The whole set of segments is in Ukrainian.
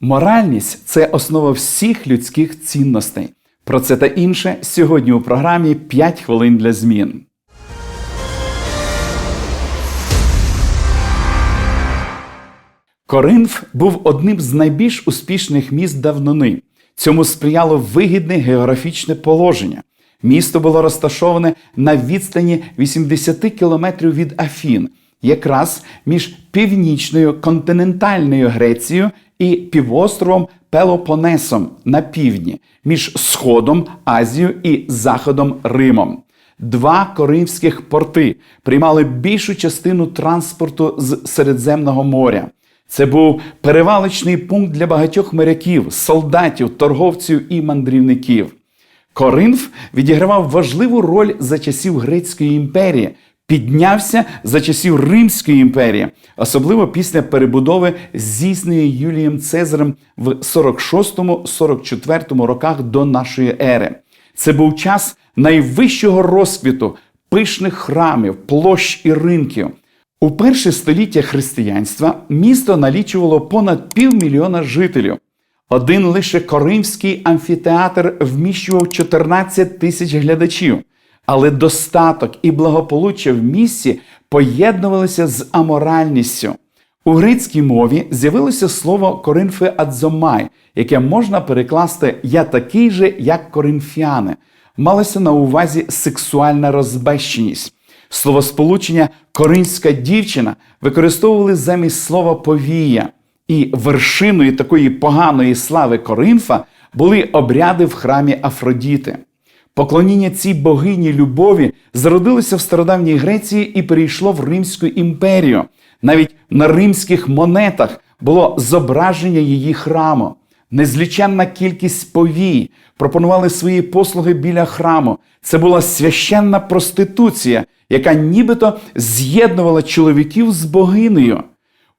Моральність це основа всіх людських цінностей. Про це та інше сьогодні у програмі «5 хвилин для змін. Коринф був одним з найбільш успішних міст давнини. Цьому сприяло вигідне географічне положення. Місто було розташоване на відстані 80 кілометрів від Афін, якраз між північною континентальною Грецією і півостровом Пелопонесом на півдні, між Сходом, Азією і Заходом Римом. Два коринфських порти приймали більшу частину транспорту з Середземного моря. Це був перевалочний пункт для багатьох моряків, солдатів, торговців і мандрівників. Коринф відігравав важливу роль за часів Грецької імперії, піднявся за часів Римської імперії, особливо після перебудови здійсненої Юлієм Цезарем в 46-44 роках до нашої ери. Це був час найвищого розквіту пишних храмів, площ і ринків. У перше століття християнства місто налічувало понад півмільйона жителів. Один лише Коримський амфітеатр вміщував 14 тисяч глядачів, але достаток і благополуччя в місті поєднувалися з аморальністю. У грецькій мові з'явилося слово коринфе адзомай, яке можна перекласти Я такий же, як коринфяни. Малося на увазі сексуальна розбещеність. Словосполучення коринська дівчина використовували замість слова повія, і вершиною такої поганої слави Коринфа були обряди в храмі Афродіти. Поклоніння цій богині любові зародилося в стародавній Греції і перейшло в Римську імперію. Навіть на римських монетах було зображення її храму. Незліченна кількість повій пропонували свої послуги біля храму. Це була священна проституція, яка нібито з'єднувала чоловіків з богинею.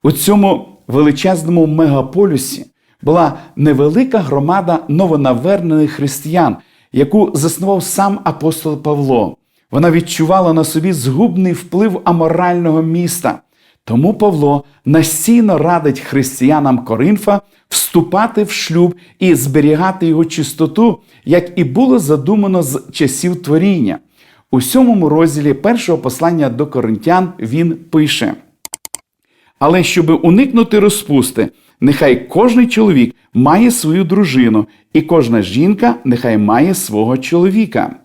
У цьому величезному мегаполюсі була невелика громада новонавернених християн, яку заснував сам апостол Павло. Вона відчувала на собі згубний вплив аморального міста. Тому Павло настійно радить християнам Коринфа вступати в шлюб і зберігати його чистоту, як і було задумано з часів творіння. У сьомому розділі першого послання до коринтян він пише: Але щоб уникнути розпусти, нехай кожний чоловік має свою дружину, і кожна жінка нехай має свого чоловіка.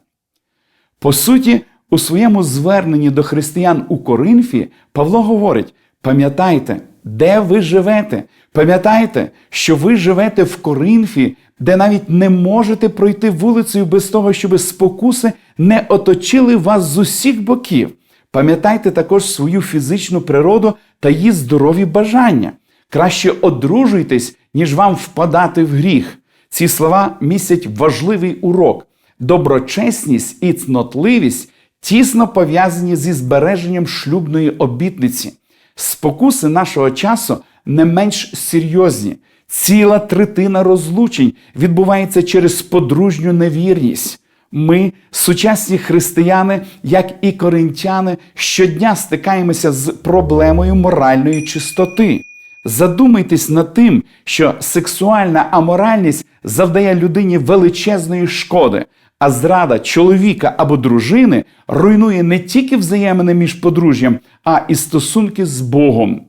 По суті, у своєму зверненні до християн у Коринфі Павло говорить: пам'ятайте, де ви живете. Пам'ятайте, що ви живете в Коринфі, де навіть не можете пройти вулицею без того, щоб спокуси не оточили вас з усіх боків. Пам'ятайте також свою фізичну природу та її здорові бажання. Краще одружуйтесь, ніж вам впадати в гріх. Ці слова містять важливий урок. Доброчесність і цнотливість тісно пов'язані зі збереженням шлюбної обітниці. Спокуси нашого часу не менш серйозні. Ціла третина розлучень відбувається через подружню невірність. Ми, сучасні християни, як і коринтяни, щодня стикаємося з проблемою моральної чистоти. Задумайтесь над тим, що сексуальна аморальність завдає людині величезної шкоди, а зрада чоловіка або дружини руйнує не тільки взаємини між подружжям, а і стосунки з Богом.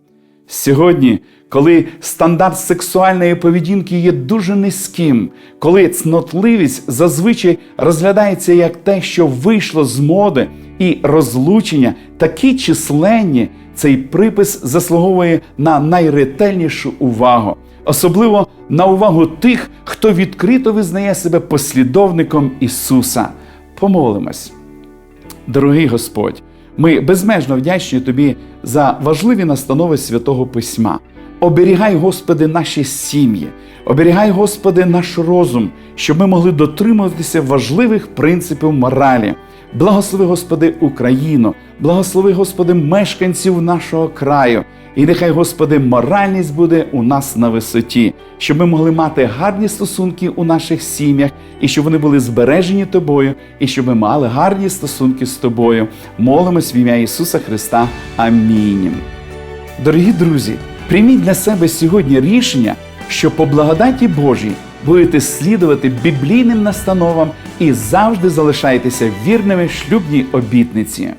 Сьогодні, коли стандарт сексуальної поведінки є дуже низьким, коли цнотливість зазвичай розглядається як те, що вийшло з моди, і розлучення такі численні, цей припис заслуговує на найретельнішу увагу, особливо на увагу тих, хто відкрито визнає себе послідовником Ісуса. Помолимось. Дорогий Господь, ми безмежно вдячні Тобі за важливі настанови святого Письма. Оберігай, Господи, наші сім'ї, оберігай, Господи, наш розум, щоб ми могли дотримуватися важливих принципів моралі. Благослови, Господи, Україну, благослови, Господи, мешканців нашого краю. І нехай, Господи, моральність буде у нас на висоті, щоб ми могли мати гарні стосунки у наших сім'ях, і щоб вони були збережені Тобою, і щоб ми мали гарні стосунки з Тобою. Молимось в ім'я Ісуса Христа. Амінь. Дорогі друзі, прийміть для себе сьогодні рішення що по благодаті Божій будете слідувати біблійним настановам і завжди залишайтеся вірними шлюбній обітниці.